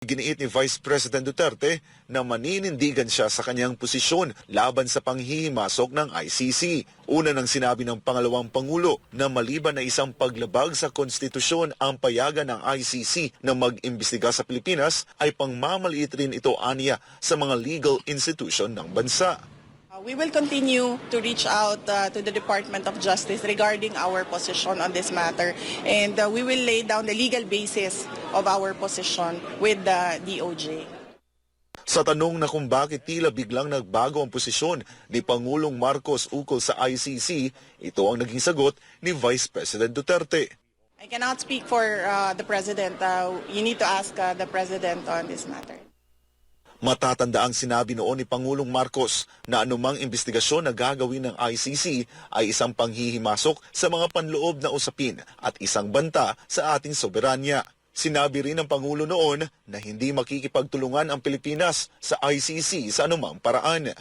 Giniit ni Vice President Duterte na maninindigan siya sa kanyang posisyon laban sa panghihimasok ng ICC. Una nang sinabi ng pangalawang pangulo na maliban na isang paglabag sa konstitusyon ang payagan ng ICC na mag-imbestiga sa Pilipinas ay pangmamaliit rin ito aniya sa mga legal institution ng bansa. Uh, We will continue to reach out uh, to the Department of Justice regarding our position on this matter and uh, we will lay down the legal basis of our position with the DOJ. Sa tanong na kung bakit tila biglang nagbago ang posisyon ni Pangulong Marcos ukol sa ICC, ito ang naging sagot ni Vice President Duterte. I cannot speak for uh, the President. Uh, you need to ask uh, the President on this matter. Matatanda ang sinabi noon ni Pangulong Marcos na anumang investigasyon na gagawin ng ICC ay isang panghihimasok sa mga panloob na usapin at isang banta sa ating soberanya. Sinabi rin ng Pangulo noon na hindi makikipagtulungan ang Pilipinas sa ICC sa anumang paraan.